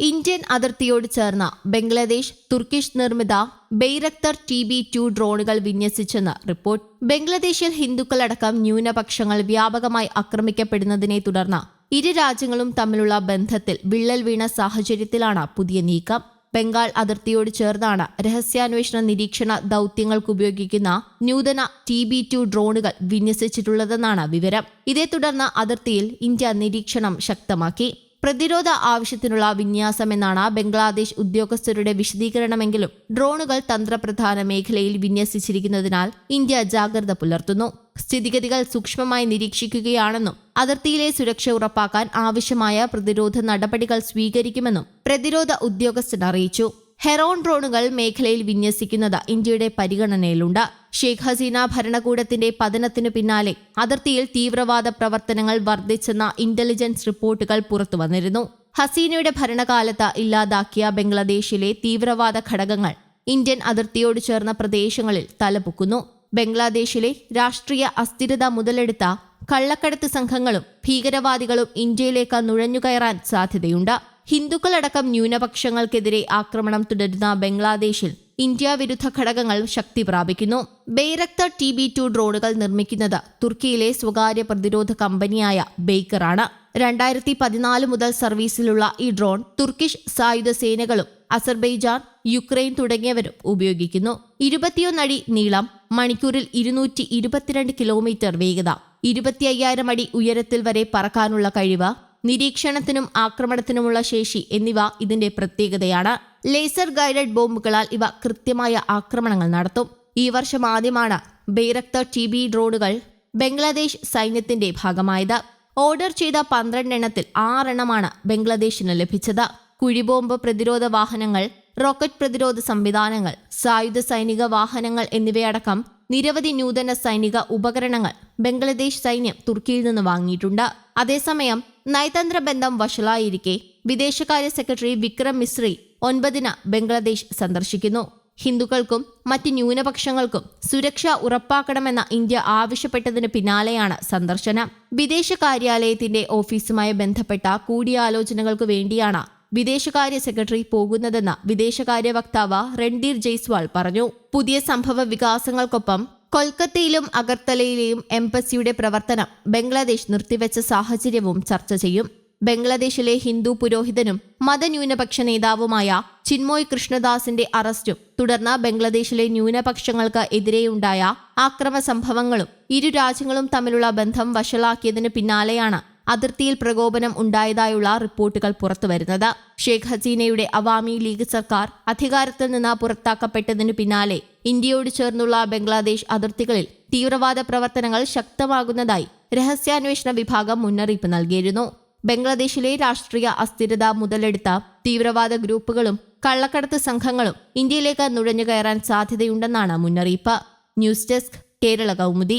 Indian അതിർത്തിയോട് ചേർന്ന Bangladesh Turkish നിർമ്മിത ബെയ്റക്തർ T B to ഡ്രോണുകൾ വിന്യസിച്ചെന്ന് റിപ്പോർട്ട്. ബംഗ്ലാദേശിൽ ഹിന്ദുക്കളടക്കം ന്യൂനപക്ഷങ്ങൾ വ്യാപകമായി ആക്രമിക്കപ്പെടുന്നതിനെ തുടർന്ന് ഇരു രാജ്യങ്ങളും തമ്മിലുള്ള ബന്ധത്തിൽ വിള്ളൽ വീണ സാഹചര്യത്തിലാണ് പുതിയ നീക്കം. ബംഗാൾ അതിർത്തിയോട് ചേർന്നാണ് രഹസ്യാന്വേഷണ നിരീക്ഷണ ദൗത്യങ്ങൾക്ക് ഉപയോഗിക്കുന്ന നൂതന ടി ബി ടു ഡ്രോണുകൾ വിന്യസിച്ചിട്ടുള്ളതെന്നാണ് വിവരം. ഇതേ തുടർന്ന് അതിർത്തിയിൽ ഇന്ത്യ നിരീക്ഷണം ശക്തമാക്കി. പ്രതിരോധ ആവശ്യത്തിനുള്ള വിന്യാസമെന്നാണ് ബംഗ്ലാദേശ് ഉദ്യോഗസ്ഥരുടെ വിശദീകരണമെങ്കിലും ഡ്രോണുകൾ തന്ത്രപ്രധാന മേഖലയിൽ വിന്യസിച്ചിരിക്കുന്നതിനാൽ ഇന്ത്യ ജാഗ്രത പുലർത്തുന്നു. സ്ഥിതിഗതികൾ സൂക്ഷ്മമായി നിരീക്ഷിക്കുകയാണെന്നും അതിർത്തിയിലെ സുരക്ഷ ഉറപ്പാക്കാൻ ആവശ്യമായ പ്രതിരോധ നടപടികൾ സ്വീകരിക്കുമെന്നും പ്രതിരോധ ഉദ്യോഗസ്ഥൻ അറിയിച്ചു. ഹെറോൺ ഡ്രോണുകൾ മേഖലയിൽ വിന്യസിക്കുന്നത് ഇന്ത്യയുടെ പരിഗണനയിലുണ്ട്. ഷെയ്ഖ് ഹസീന ഭരണകൂടത്തിന്റെ പതനത്തിനു പിന്നാലെ അതിർത്തിയിൽ തീവ്രവാദ പ്രവർത്തനങ്ങൾ വർദ്ധിച്ചെന്ന ഇന്റലിജൻസ് റിപ്പോർട്ടുകൾ പുറത്തുവന്നിരുന്നു ഹസീനയുടെ ഭരണകാലത്ത് ഇല്ലാതാക്കിയ ബംഗ്ലാദേശിലെ തീവ്രവാദ ഘടകങ്ങൾ ഇന്ത്യൻ അതിർത്തിയോട് ചേർന്ന പ്രദേശങ്ങളിൽ തലപൊക്കുന്നു. ബംഗ്ലാദേശിലെ രാഷ്ട്രീയ അസ്ഥിരത മുതലെടുത്ത കള്ളക്കടത്ത് സംഘങ്ങളും ഭീകരവാദികളും ഇന്ത്യയിലേക്ക് നുഴഞ്ഞുകയറാൻ സാധ്യതയുണ്ട്. ഹിന്ദുക്കളടക്കം ന്യൂനപക്ഷങ്ങൾക്കെതിരെ ആക്രമണം തുടരുന്ന ബംഗ്ലാദേശിൽ ഇന്ത്യ വിരുദ്ധ ഘടകങ്ങൾ ശക്തി പ്രാപിക്കുന്നു. ബെയ്റക്തർ ടി ബി ടു ഡ്രോണുകൾ നിർമ്മിക്കുന്നത് തുർക്കിയിലെ സ്വകാര്യ പ്രതിരോധ കമ്പനിയായ ബേക്കറാണ്. രണ്ടായിരത്തി പതിനാല് മുതൽ സർവീസിലുള്ള ഈ ഡ്രോൺ തുർക്കിഷ് സായുധ സേനകളും അസർബൈജാൻ യുക്രൈൻ തുടങ്ങിയവരും ഉപയോഗിക്കുന്നു. ഇരുപത്തിയൊന്നടി നീളം മണിക്കൂറിൽ ഇരുന്നൂറ്റി ഇരുപത്തിരണ്ട് കിലോമീറ്റർ വേഗത ഇരുപത്തി അയ്യായിരം അടി ഉയരത്തിൽ വരെ പറക്കാനുള്ള കഴിവ് നിരീക്ഷണത്തിനും ആക്രമണത്തിനുമുള്ള ശേഷി എന്നിവ ഇതിന്റെ പ്രത്യേകതയാണ്. ലേസർ ഗൈഡഡ് ബോംബുകളാൽ ഇവ കൃത്യമായ ആക്രമണങ്ങൾ നടത്തും. ഈ വർഷം ആദ്യമാണ് ബെയ്റക്തർ ടി ബി ഡ്രോണുകൾ ബംഗ്ലാദേശ് സൈന്യത്തിന്റെ ഭാഗമായത്. ഓർഡർ ചെയ്ത പന്ത്രണ്ടെണ്ണത്തിൽ ആറെണ്ണമാണ് ബംഗ്ലാദേശിന് ലഭിച്ചത്. കുഴിബോംബ് പ്രതിരോധ വാഹനങ്ങൾ റോക്കറ്റ് പ്രതിരോധ സംവിധാനങ്ങൾ സായുധ സൈനിക വാഹനങ്ങൾ എന്നിവയടക്കം നിരവധി നൂതന സൈനിക ഉപകരണങ്ങൾ ബംഗ്ലാദേശ് സൈന്യം തുർക്കിയിൽ നിന്ന് വാങ്ങിയിട്ടുണ്ട്. അതേസമയം നയതന്ത്ര ബന്ധം വഷളായിരിക്കെ വിദേശകാര്യ സെക്രട്ടറി വിക്രം മിശ്രി ഒൻപതിന് ബംഗ്ലാദേശ് സന്ദർശിക്കുന്നു. ഹിന്ദുക്കൾക്കും മറ്റ് ന്യൂനപക്ഷങ്ങൾക്കും സുരക്ഷ ഉറപ്പാക്കണമെന്ന ഇന്ത്യ ആവശ്യപ്പെട്ടതിന് പിന്നാലെയാണ് സന്ദർശനം. വിദേശ കാര്യാലയത്തിന്റെ ഓഫീസുമായി ബന്ധപ്പെട്ട കൂടിയാലോചനകൾക്ക് വേണ്ടിയാണ് വിദേശകാര്യ സെക്രട്ടറി പോകുന്നതെന്ന് വിദേശകാര്യ വക്താവ് രൺധീർ ജയ്സ്വാൾ പറഞ്ഞു. പുതിയ സംഭവ വികാസങ്ങൾക്കൊപ്പം കൊൽക്കത്തയിലും അഗർത്തലയിലെയും എംബസിയുടെ പ്രവർത്തനം ബംഗ്ലാദേശ് നിർത്തിവെച്ച സാഹചര്യവും ചർച്ച ചെയ്യും. ബംഗ്ലാദേശിലെ ഹിന്ദു പുരോഹിതനും മതന്യൂനപക്ഷ നേതാവുമായ ചിന്മോയ് കൃഷ്ണദാസിന്റെ അറസ്റ്റും തുടർന്ന് ബംഗ്ലാദേശിലെ ന്യൂനപക്ഷങ്ങൾക്ക് എതിരെയുണ്ടായ ആക്രമ സംഭവങ്ങളും ഇരു രാജ്യങ്ങളും തമ്മിലുള്ള ബന്ധം വഷളാക്കിയതിന് പിന്നാലെയാണ് അതിർത്തിയിൽ പ്രകോപനം ഉണ്ടായതായുള്ള റിപ്പോർട്ടുകൾ പുറത്തുവരുന്നത്. ഷേഖ് ഹസീനയുടെ അവാമി ലീഗ് സർക്കാർ അധികാരത്തിൽ നിന്ന് പുറത്താക്കപ്പെട്ടതിനു പിന്നാലെ ഇന്ത്യയോട് ചേർന്നുള്ള ബംഗ്ലാദേശ് അതിർത്തികളിൽ തീവ്രവാദ പ്രവർത്തനങ്ങൾ ശക്തമാകുന്നതായി രഹസ്യാന്വേഷണ വിഭാഗം മുന്നറിയിപ്പ് നൽകിയിരുന്നു. ബംഗ്ലാദേശിലെ രാഷ്ട്രീയ അസ്ഥിരത മുതലെടുത്ത തീവ്രവാദ ഗ്രൂപ്പുകളും കള്ളക്കടത്ത് സംഘങ്ങളും ഇന്ത്യയിലേക്ക് നുഴഞ്ഞുകയറാൻ സാധ്യതയുണ്ടെന്നാണ് മുന്നറിയിപ്പ്. News desk Kerala Kaumudi.